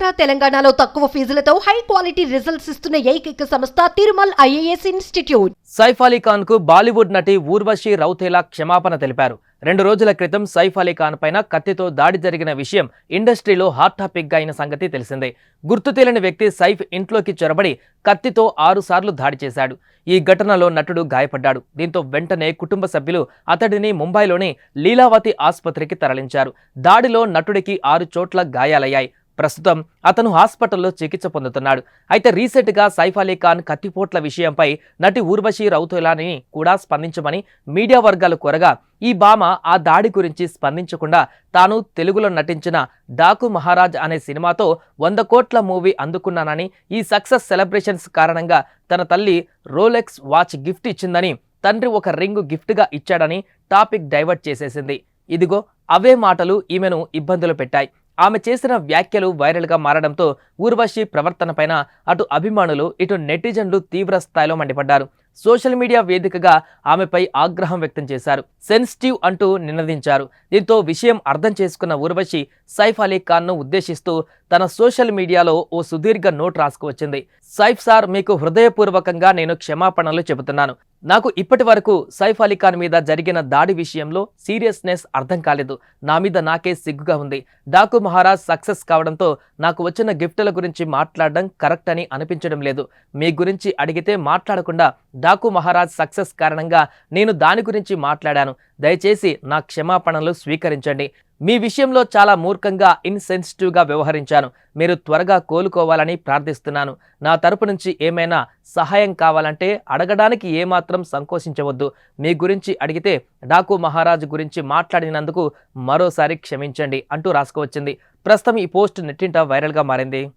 ఆంధ్ర తెలంగాణలో తక్కువ ఫీజులతో high quality results ఇస్తున్న ఏకైక సంస్థ తిరుమల్ ఐఏఎస్ ఇన్స్టిట్యూట్. సైఫ్ అలీ ఖాన్కు బాలీవుడ్ నటి ఊర్వశి రౌతేలా క్షమాపణ తెలిపారు. రెండు రోజుల క్రితం సైఫ్ అలీ ఖాన్ పైన కత్తితో దాడి జరిగిన విషయం ఇండస్ట్రీలో హాట్ టాపిక్గా అయిన సంగతి తెలిసిందే. గుర్తు తెలియని వ్యక్తి సైఫ్ ఇంట్లోకి చొరబడి కత్తితో ఆరుసార్లు దాడి చేశాడు. ఈ ఘటనలో నటుడు గాయపడ్డాడు. దీంతో వెంటనే కుటుంబ సభ్యులు అతడిని ముంబైలోని లీలావతి ఆసుపత్రికి తరలించారు. దాడిలో నటుడికి ఆరు చోట్ల గాయాలయ్యాయి. ప్రస్తుతం అతను హాస్పిటల్లో చికిత్స పొందుతున్నాడు. అయితే రీసెంట్గా సైఫ్ అలీ ఖాన్ కత్తిపోట్ల విషయంపై నటి ఊర్వశి రౌతులాని కూడా స్పందించమని మీడియా వర్గాలు కోరగా ఈ భామ ఆ దాడి గురించి స్పందించకుండా తాను తెలుగులో నటించిన డాకు మహారాజ్ అనే సినిమాతో వంద కోట్ల మూవీ అందుకున్నానని ఈ సక్సెస్ సెలబ్రేషన్స్ కారణంగా తన తల్లి రోలెక్స్ వాచ్ గిఫ్ట్ ఇచ్చిందని తండ్రి ఒక రింగ్ గిఫ్ట్గా ఇచ్చాడని టాపిక్ డైవర్ట్ చేసేసింది. ఇదిగో అవే మాటలు ఈమెను ఇబ్బందులు పెట్టాయి. ఆమె చేసిన వ్యాఖ్యలు వైరల్గా మారడంతో ఊర్వశి ప్రవర్తనపైన అటు అభిమానులు ఇటు నెటిజన్లు తీవ్ర స్థాయిలో మండిపడ్డారు. సోషల్ మీడియా వేదికగా ఆమెపై ఆగ్రహం వ్యక్తం చేశారు. సెన్సిటివ్ అంటూ నినదించారు. దీంతో విషయం అర్థం చేసుకున్న ఊర్వశి సైఫ్ అలీ ఖాన్ను ఉద్దేశిస్తూ తన సోషల్ మీడియాలో ఓ సుదీర్ఘ నోట్ రాసుకువచ్చింది. సైఫ్ సార్ మీకు హృదయపూర్వకంగా నేను క్షమాపణలు చెబుతున్నాను. నాకు ఇప్పటి వరకు సైఫ్ అలీఖాన్ మీద జరిగిన దాడి విషయంలో సీరియస్నెస్ అర్థం కాలేదు. నా మీద నాకే సిగ్గుగా ఉంది. డాకు మహారాజ్ సక్సెస్ కావడంతో నాకు వచ్చిన గిఫ్టుల గురించి మాట్లాడడం కరెక్ట్ అని అనిపించడం లేదు. మీ గురించి అడిగితే మాట్లాడకుండా డాకు మహారాజ్ సక్సెస్ కారణంగా నేను దాని గురించి మాట్లాడాను. దయచేసి నా క్షమాపణలు స్వీకరించండి. మీ విషయంలో చాలా మూర్ఖంగా ఇన్సెన్సిటివ్గా వ్యవహరించాను. మీరు త్వరగా కోలుకోవాలని ప్రార్థిస్తున్నాను. నా తరపు నుంచి ఏమైనా సహాయం కావాలంటే అడగడానికి ఏమాత్రం సంకోచించవద్దు. మీ గురించి అడిగితే డాకు మహారాజు గురించి మాట్లాడినందుకు మరోసారి క్షమించండి అంటూ రాసుకోవచ్చింది. ప్రస్తుతం ఈ పోస్ట్ నెట్టింట వైరల్గా మారింది.